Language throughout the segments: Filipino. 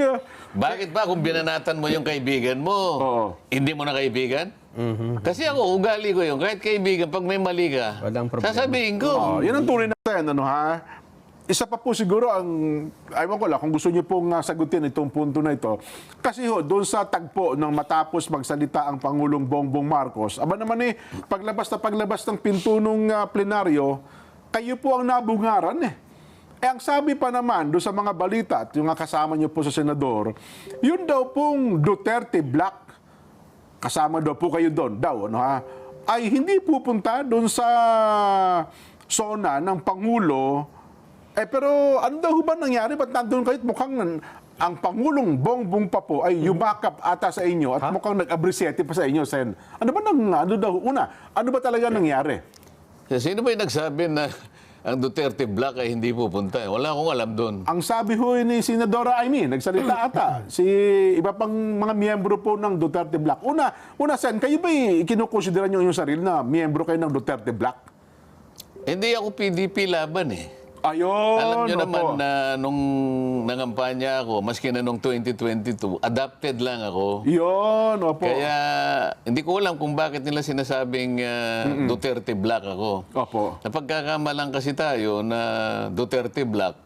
ah, Bakit ba kung binanatan mo yung kaibigan mo, Oo. hindi mo na kaibigan? Kasi ako, ugali ko yun. Kahit kaibigan, pag may mali ka, Walang problema. sasabihin ko. Oh, yan ang tunay natin, ano ha? Isa pa po siguro ang, ayaw ko lang, kung gusto niyo pong ah, sagutin itong punto na ito. Kasi ho, doon sa tagpo ng matapos magsalita ang Pangulong Bongbong Marcos, aba naman eh, paglabas na paglabas ng pinto ng ah, plenaryo, kayo po ang nabungaran eh. Eh, ang sabi pa naman doon sa mga balita at yung kasama niyo po sa senador, yun daw pong Duterte Black kasama daw po kayo doon, daw, ano ha, ay hindi pupunta doon sa zona ng Pangulo. Eh pero ano daw ba nangyari? Ba't nandun kayo? Mukhang ang Pangulong Bongbong pa po ay yumakap ata sa inyo at mukhang nag-abrisete pa sa inyo, Sen. Ano ba nang, ano daw, una, ano ba talaga nangyari? Sino ba yung nagsabi na ang Duterte Black ay hindi pupunta? Wala akong alam doon. Ang sabi ho ni Senadora Amy, nagsalita ata, si iba pang mga miyembro po ng Duterte Black. Una, una Sen, kayo ba kinukonsidera nyo yung sarili na miyembro kayo ng Duterte Black? Hindi ako PDP laban eh. Ayun. Alam nyo opo. naman na nung nangampanya ako, maski na nung 2022, adapted lang ako. Yun, opo. Kaya hindi ko alam kung bakit nila sinasabing uh, Duterte Black ako. Opo. Napagkakamalang kasi tayo na Duterte Black.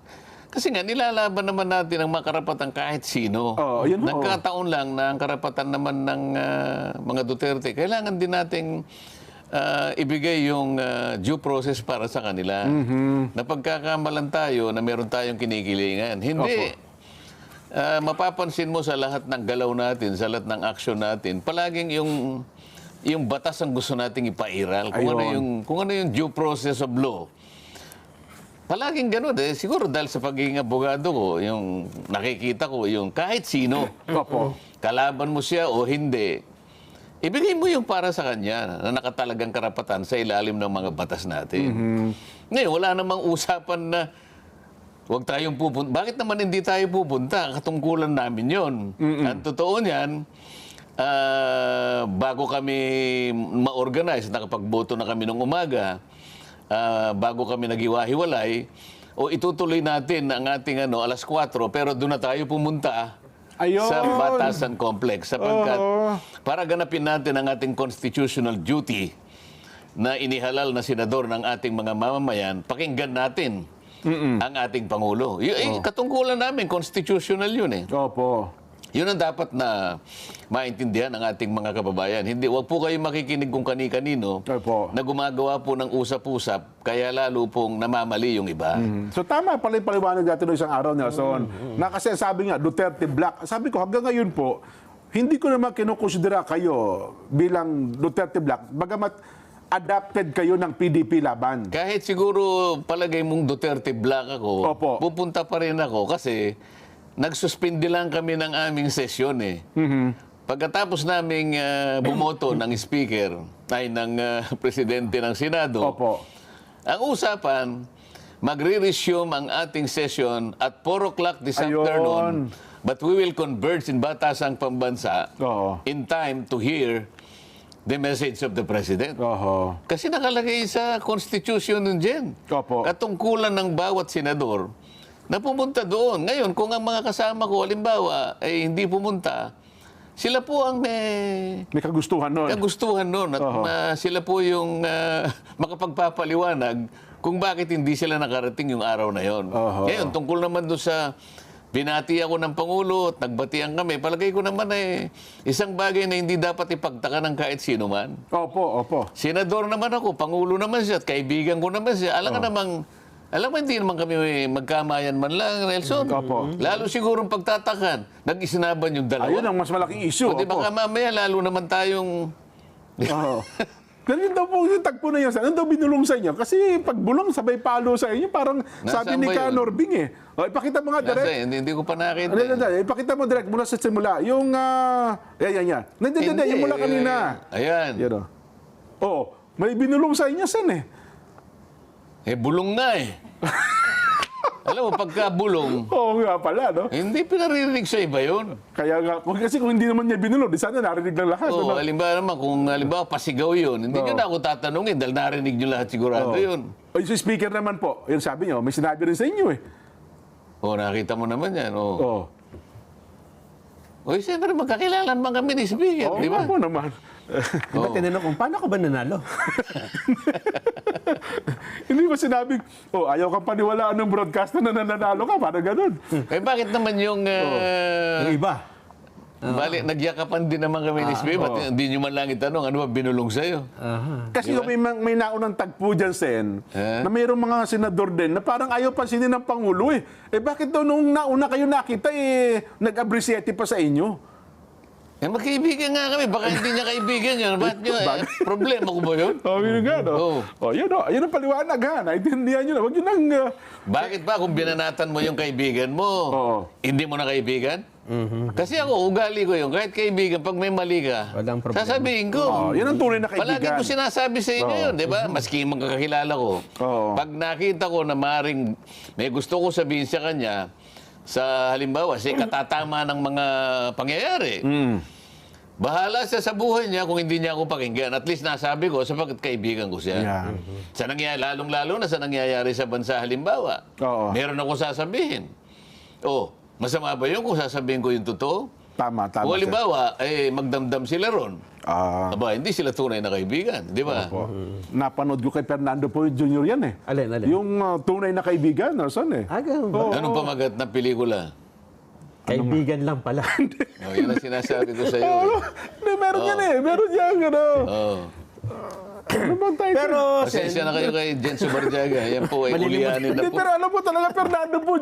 Kasi nga, nilalaban naman natin ang mga karapatan kahit sino. Oo, yun. Nagkataon lang na ang karapatan naman ng ah, mga Duterte, kailangan din nating ah, ibigay yung ah, due process para sa kanila. Mm-hmm. Napagkakamalan tayo na meron tayong kinikilingan. Hindi. Ah, mapapansin mo sa lahat ng galaw natin, sa lahat ng action natin, palaging yung yung batas ang gusto nating ipairal. Kung ano Ayun. yung kung ano yung due process of law. Palaging ganun eh. Siguro dahil sa pagiging abogado ko, yung nakikita ko, yung kahit sino, Opo. kalaban mo siya o hindi, ibigay mo yung para sa kanya na nakatalagang karapatan sa ilalim ng mga batas natin. Ngayon, wala namang usapan na huwag tayong pupunta. Bakit naman hindi tayo pupunta? Katungkulan namin yon. Ang totoo niyan, ah, bago kami ma-organize, nakapagboto na kami ng umaga, ah, bago kami naghiwa-hiwalay, o itutuloy natin ang ating ano, alas 4, pero doon na tayo pumunta Ayun. sa Batasan Complex sapagkat Oo. para ganapin natin ang ating constitutional duty na inihalal na senador ng ating mga mamamayan, pakinggan natin ang ating Pangulo. Y- eh, katungkulan namin, constitutional yun eh. Opo. Yun ang dapat na maintindihan ng ating mga kababayan. Hindi, wag po kayo makikinig kung kani-kanino Opo. na gumagawa po ng usap-usap, kaya lalo pong namamali yung iba. So tama pala yung paliwanag natin noong isang araw, Nelson. Na kasi sabi nga, Duterte Black. Sabi ko, hanggang ngayon po, hindi ko naman kinukonsidera kayo bilang Duterte Black. Bagamat adapted kayo ng PDP laban. Kahit siguro palagay mong Duterte Black ako, Opo. pupunta pa rin ako kasi nagsuspindi lang kami ng aming sesyon eh. Pagkatapos naming ah, bumoto ng speaker, ay ng ah, presidente ng Senado, Opo. ang usapan, magre-resume ang ating session at 4 o'clock this Ayun. afternoon. But we will converge in Batasang Pambansa Oo. in time to hear the message of the President. Oho. Kasi nakalagay sa Constitution nun dyan. Opo. Katungkulan ng bawat senador na pumunta doon. Ngayon, kung ang mga kasama ko, halimbawa, ay hindi pumunta, sila po ang may May kagustuhan nun. kagustuhan noon at ah, sila po yung ah, makapagpapaliwanag kung bakit hindi sila nakarating yung araw na yon. Oho. Ngayon, tungkol naman doon sa binati ako ng Pangulo at nagbatian kami, palagay ko naman ay isang bagay na hindi dapat ipagtaka ng kahit sino man. Opo, opo. Senador naman ako, Pangulo naman siya, at kaibigan ko naman siya. Alam ka namang, alam mo, hindi naman kami magkamayan man lang, Nelson. Opo. Lalo siguro pagtatakan, nag-isinaban yung dalawa. Ayun ang mas malaking issue. O di Opo. baka mamaya, lalo naman tayong... Oo. Ganun daw po yung tagpo na yun. Ano daw binulong sa inyo? Kasi pag bulong, sabay palo sa inyo. Parang sabi Nasaan ni ba yun? Kanor Bing eh. O, ipakita mo nga, Nasa, direct. hindi, hindi ko pa nakita. Ano, ano, ano, ipakita mo direct mula sa simula. Yung, ah, yan, yan, yan. Nandiyan, Hindi, nandiyan, yung mula kanina. Ayan. Yan o. Oo. May binulong sa inyo, Sen eh. Eh, bulong na eh. Alam mo, pagka bulong, Oo nga pala, no? hindi pinaririnig sa iba yun. Kaya nga, kung- kasi kung hindi naman niya binulong, di sana narinig ng lahat. Oo, ano? halimbawa naman, kung halimbawa pasigaw yun, hindi nyo na ako tatanungin dahil narinig nyo lahat sigurado yun. O yung speaker naman po, yun sabi niyo, may sinabi rin sa inyo eh. Oo, nakita mo naman yan. Oo. Oo. O, siyempre, magkakilala naman kami ni Speaker, Oo di ba? nga po naman. Diba tinanong kung paano ka ba nanalo? Hindi ba sinabi, oh, ayaw kang paniwalaan ng broadcaster na nananalo ka, parang ganun. Eh, bakit naman yung... ah, Yung iba. Bali, nagyakapan din naman kami ni Speaker. Ba't hindi nyo man lang itanong, ano ba binulong sa'yo? Aha. Kasi yung may, ma- may naunang tagpo dyan, Sen, Eh? na mayroong mga senador din na parang ayaw pansinin ng Pangulo eh. Eh bakit daw nung nauna kayo nakita eh, nag-abrisiete pa sa inyo? Eh, magkaibigan nga kami. Baka hindi niya kaibigan yun. Bakit nyo? Eh, problema ko ba yun? Oh, yun nga, no? Oo. Oh, yun, oh, yun ang paliwanag ha. Naintindihan nyo na. Huwag yun ang... uh, Bakit ba kung binanatan mo yung kaibigan mo, Oo. hindi mo na kaibigan? Kasi ako, ugali ko yun. Kahit kaibigan, pag may mali ka, Walang problema. sasabihin ko. oh, yun ang tunay na Palagi kaibigan. ko sinasabi sa inyo Oo. yun, di ba? Maski magkakilala ko. Oo. Pag nakita ko na maring may gusto ko sabihin sa kanya, sa halimbawa, si katatama ng mga pangyayari, Mm. bahala siya sa buhay niya kung hindi niya ako pakinggan. At least nasabi ko sapagkat kaibigan ko siya. Yeah. Sa nangyayari, lalong-lalo na sa nangyayari sa bansa halimbawa. Oo. Meron ako sasabihin. Oh, masama ba yun kung sasabihin ko yung totoo? Tama, tama. Kung halimbawa, eh, magdamdam sila ron. Ah, Aba, hindi sila tunay na kaibigan, di ba? po. Napanood ko kay Fernando po Jr. yan eh. Alin, alin? Yung uh, tunay na kaibigan, nasan eh. Ah, ganun ba? Anong pamagat ng pelikula? Kaibigan lang pala. Oh, yan ang sinasabi ko sa iyo. Ano? Hindi, meron yan eh. Meron yan, ano. Oh. Ano bang title? Pero, Pasensya na kayo kay Jen Subarjaga. Yan po ay Malilimot. ulianin na Hindi, po. pero alam mo talaga, Fernando po